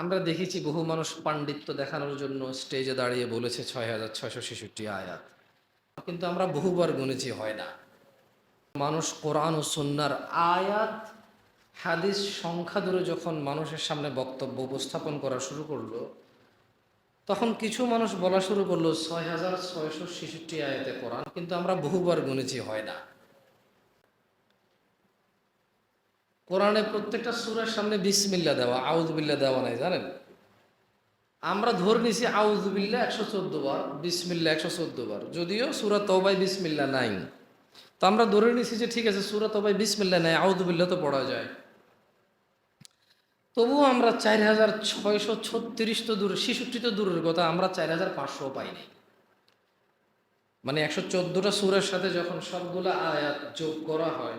আমরা দেখেছি বহু মানুষ পাণ্ডিত্য দেখানোর জন্য স্টেজে দাঁড়িয়ে বলেছে ছয় হাজার ছয়শো ছেষট্টি আয়াত। কিন্তু আমরা বহুবার গুনেছি, হয় না। মানুষ কোরআন ও সন্ন্যার আয়াত, হাদিস সংখ্যা ধরে যখন মানুষের সামনে বক্তব্য উপস্থাপন করা শুরু করল, তখন কিছু মানুষ বলা শুরু করল ছয় হাজার ছয়শো ছেষট্টি আয়াতে কোরআন, কিন্তু আমরা বহুবার গুনেছি, হয় না। কোরআনে প্রত্যেকটা সুরের সামনে বিসমিল্লা দেওয়া আউজবিল্লা দেওয়া নাই, জানেন? আমরা ধরে নিছি আউজবিল্লা একশো চোদ্দ বার বিসমিল্লা একশো চোদ্দ বার, যদিও সুরা তবাই বিসমিল্লা নাই। তো আমরা ধরে নিছি যে ঠিক আছে, সুরা তবাই বিসমিল্লা নাই আউজবিল্লা তো পড়া যায়। তবুও আমরা চার হাজার ছয়শো ছত্রিশ তো দূর, ছেষট্টি তো দূরের কথা, আমরা চার হাজার পাঁচশো পাইনি মানে একশো চোদ্দোটা সুরের সাথে যখন সবগুলো আয়াত যোগ করা হয়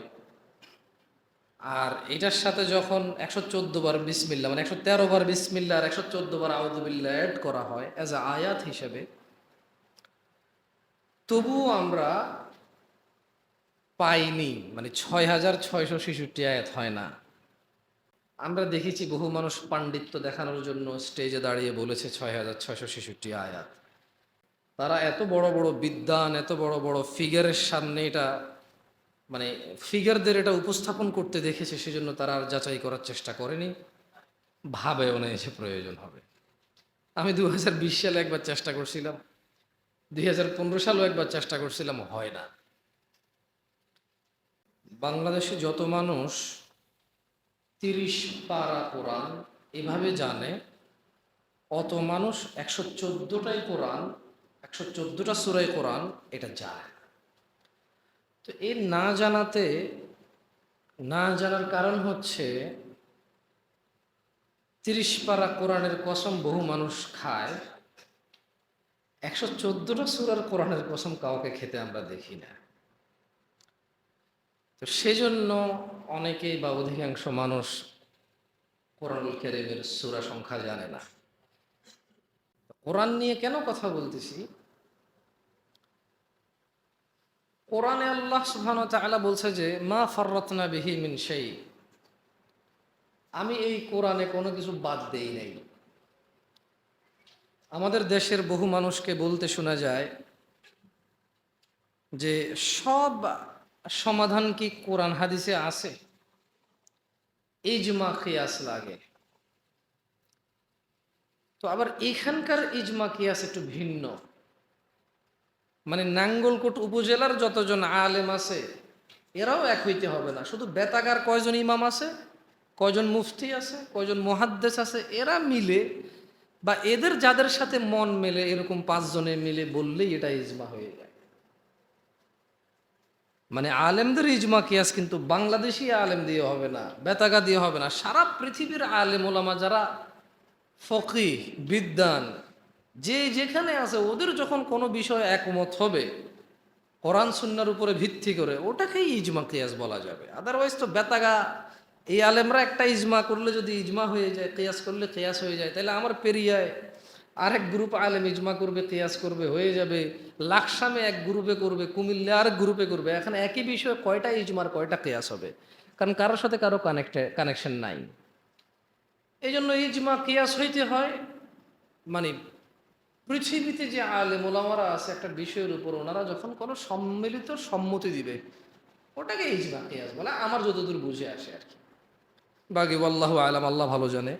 আর এটার সাথে যখন একশো চোদ্দ বার বিসমিল্লা মানে একশো তেরো বার বিসমিল্লা আর একশো চোদ্দ বার আউদুবিল্লা অ্যাড করা হয় অ্যাজ আ আয়াত হিসেবে, তবুও আমরা পাইনি মানে ছয় হাজার ছয়শো ছেষট্টি আয়াত হয় না। আমরা দেখেছি বহু মানুষ পাণ্ডিত্য দেখানোর জন্য স্টেজে দাঁড়িয়ে বলেছে ছয় হাজার ছয়শো ছেষট্টি আয়াত। তারা এত বড় বড় বিদ্যান এত বড় বড় ফিগারের সামনে এটা মানে ফিগারদের এটা উপস্থাপন করতে দেখেছে, সেজন্য তারা আর যাচাই করার চেষ্টা করেনি। ভাবেও না এসে প্রয়োজন হবে। আমি দু হাজার বিশ সালে একবার চেষ্টা করছিলাম। দুই হাজার পনেরো সালেও একবার চেষ্টা করছিলাম, হয় না। বাংলাদেশে যত মানুষ তিরিশ পারা কোরআন এভাবে জানে, অত মানুষ একশো চোদ্দোটাই কোরআন, একশো চোদ্দোটা সুরাই কোরআন এটা জানে। তো এই না জানাতে, না জানার কারণ হচ্ছে, তিরিশ পারা কোরআনের কসম বহু মানুষ খায়। একশো চোদ্দটা সুরার কোরআনের কসম কাউকে খেতে আমরা দেখি না। তো সেজন্য অনেকেই বা অধিকাংশ মানুষ কোরআনুল কেরিমের সুরা সংখ্যা জানে না। কোরআন নিয়ে কেন কথা বলতেছি? কোরআনে আল্লাহ সুবহান তাআলা বলছে যে, মা ফররতনা বিহি মিন সেই আমি এই কোরআনে কোনো কিছু বাদ দেই নাই। আমাদের দেশের বহু মানুষকে বলতে শোনা যায় যে, সব সমাধান কি কোরআন হাদিসে আছে? ইজমা কিয়াস লাগে। তো আবার এখানকার ইজমা কিয়াস একটু ভিন্ন। মানে নাঙ্গলকোট উপজেলার যতজন আলেম আছে, এরাও এক হইতে হবে না। শুধু বেতাগার কয়জন ইমাম আছে, কয়জন মুফতি আছে, কয়জন মহাদ্দেশ আছে, এরা মিলে বা এদের যাদের সাথে মন মেলে, এরকম পাঁচজনে মিলে বললেই এটা ইজমা হয়ে যায়। মানে আলেমদের ইজমা কিয়াস কিন্তু বাংলাদেশি আলেম দিয়ে হবে না, বেতাগা দিয়ে হবে না। সারা পৃথিবীর আলেম ওলামা যারা ফকি বিদ্যান যে যেখানে আছে, ওদের যখন কোনো বিষয় একমত হবে, কোরআন সুন্নার উপরে ভিত্তি করে, ওটাকেই ইজমা কিয়াস বলা যাবে। আদারওয়াইজ তো বেতাগা, এই আলেমরা একটা ইজমা করলে যদি ইজমা হয়ে যায়, কেয়াস করলে কেয়াস হয়ে যায়, তাহলে আমার পেরিয়ায় আরেক গ্রুপ আলেম ইজমা করবে, কেয়াস করবে, হয়ে যাবে। লাকসামে এক গ্রুপে করবে কুমিল্লে আরেক গ্রুপে করবে। এখানে একই বিষয়ে কয়টা ইজমার কয়টা কেয়াস হবে? কারণ কারোর সাথে কারও কানেক্টে কানেকশন নাই। এই জন্য ইজমা কেয়াস হইতে হয় মানে পৃথিবীতে যে আলেম ওলামারা আছে, একটা বিষয়ের উপর ওনারা যখন কোনো সম্মিলিত সম্মতি দিবে, ওটাকে ইজমা, কেয়াস বলে। আমার যতদূর বুঝে আসে আর কি। বাকি আল্লাহ আলাম, আল্লাহ ভালো জানে।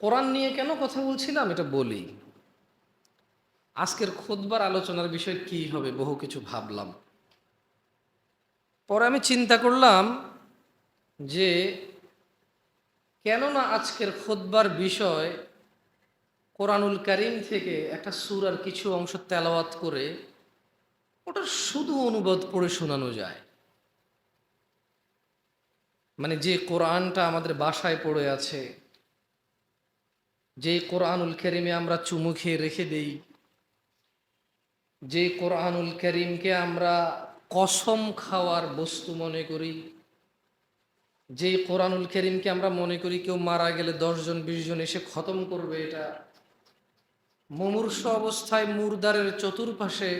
কোরআন নিয়ে কেন কথা বলছিলাম, এটা বলি। আজকের খোদবার আলোচনার বিষয় কি হবে, বহু কিছু ভাবলাম। পরে আমি চিন্তা করলাম যে কেননা আজকের খোদবার বিষয় কোরআনুল করিম থেকে একটা সুরার কিছু অংশ তেলাওয়াত করে ওটার শুধু অনুবাদ পড়ে শোনানো যায়। মানে যে কোরআনটা আমাদের বাসায় পড়ে আছে, যে কোরআনুল করিমে আমরা চুমু খেয়ে রেখে দেই, যে কোরআনুল করিমকে আমরা কসম খাওয়ার বস্তু মনে করি যে কোরআনুল করিমকে আমরা মনে করি কেউ মারা গেলে দশজন বিশ জন এসে খতম করবে, এটা মুমূর্ষ অবস্থায় মুরদারের চতুর্পাশে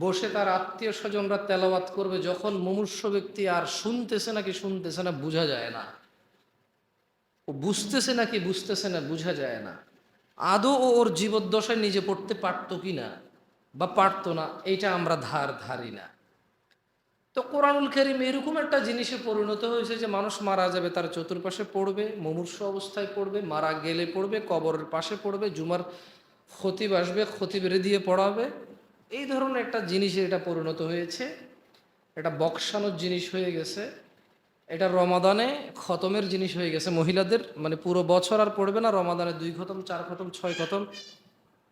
বসে তার আত্মীয় স্বজনরা তেলাওয়াত করবে, যখন মুমূর্ষ ব্যক্তি আর শুনতেছে নাকি শুনতেছে না বোঝা যায় না। ও বুঝতেছে নাকি বুঝতেছে না বোঝা যায় না। আদৌ ও ওর জীবদ্দশায় নিজে পড়তে পারতো কি না বা পারতো না, এইটা আমরা ধার ধারি না। তো কোরআনুল করিম এরকম একটা জিনিসে পরিণত হয়েছে যে মানুষ মারা যাবে, তার চতুর্পাশে পড়বে, মুমূর্ষ অবস্থায় পড়বে, মারা গেলে পড়বে, কবরের পাশে পড়বে, জুমার খতিব আসবে খতিবের দিয়ে পড়াবে। এই ধরনের একটা জিনিসে এটা পরিণত হয়েছে। এটা বক্সানোর জিনিস হয়ে গেছে। এটা রমাদানে খতমের জিনিস হয়ে গেছে। মহিলাদের মানে পুরো বছর আর পড়বে না, রমাদানে দুই খতম, চার খতম, ছয় খতম।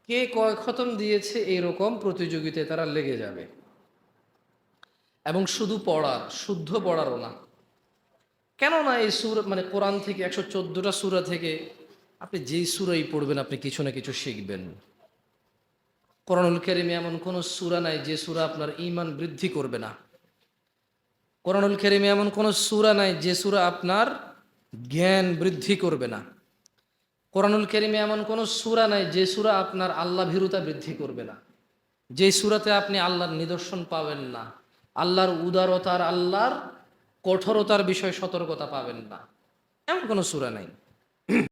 কে কয় খতম দিয়েছে, এইরকম প্রতিযোগিতায় তারা লেগে যাবে। এবং শুধু পড়ার, শুদ্ধ পড়ারও না। কেননা এই সুর মানে কোরআন থেকে একশো চোদ্দোটা সুরা থেকে আপনি যেই সুরাই পড়বেন, আপনি কিছু না কিছু শিখবেন। কোরআনুল কেরিমে এমন কোনো সুরা নাই যে সুরা আপনার ইমান বৃদ্ধি করবে না। কোরআনুল কেরিমে এমন কোনো সুরা নাই যে সুরা আপনার জ্ঞান বৃদ্ধি করবে না। কোরআনুল কেরিমে এমন কোনো সুরা নাই যে সুরা আপনার আল্লাহ ভীরুতা বৃদ্ধি করবে না। যে সুরাতে আপনি আল্লাহর নিদর্শন পাবেন না। আল্লাহর উদারতার আল্লাহর কঠোরতার বিষয়ে সতর্কতা পাবেন না। এমন কোনো সুরা নাই।